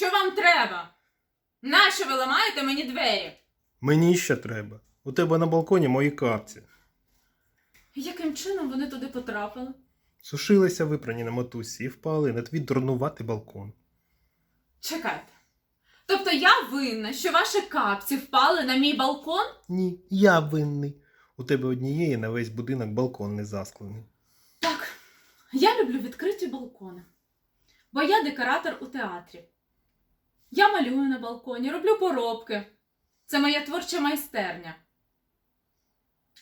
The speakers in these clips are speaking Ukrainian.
Що вам треба? Нащо ви ламаєте мені двері? Мені ще треба. У тебе на балконі мої капці. Яким чином вони туди потрапили? Сушилися випрані на матусі і впали на твій дурнуватий балкон. Чекайте. Тобто я винна, що ваші капці впали на мій балкон? Ні, я винний. У тебе однієї на весь будинок балкон не засклений. Так, я люблю відкриті балкони. Бо я декоратор у театрі. Я малюю на балконі, роблю поробки. Це моя творча майстерня.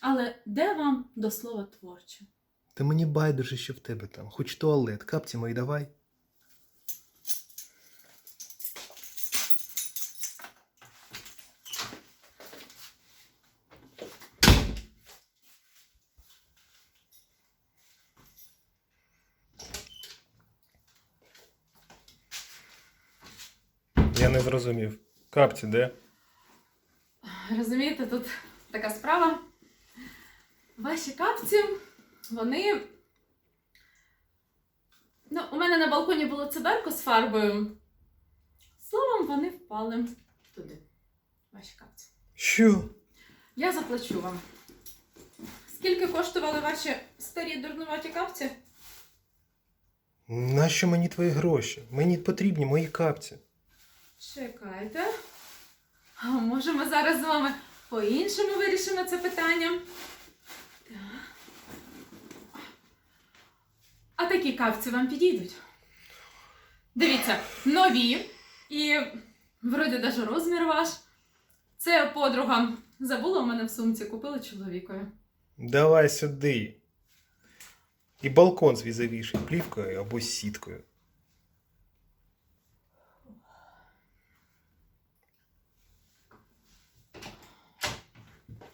Але де вам до слова творче? Та мені байдуже, що в тебе там, хоч туалет, капці мої давай. Я не зрозумів. Капці де? Розумієте, тут така справа. Ваші капці, вони. Ну, у мене на балконі було циберко з фарбою. Словом, вони впали туди. Ваші капці. Що? Я заплачу вам. Скільки коштували ваші старі дурнуваті капці? Нащо мені твої гроші? Мені потрібні мої капці. Чекайте. А може ми зараз з вами по-іншому вирішимо це питання? Так. А такі капці вам підійдуть. Дивіться, нові і вроді даже розмір ваш. Це подруга забула у мене в сумці, купила чоловікові. Давай сюди. І балкон свій завішай плівкою або сіткою.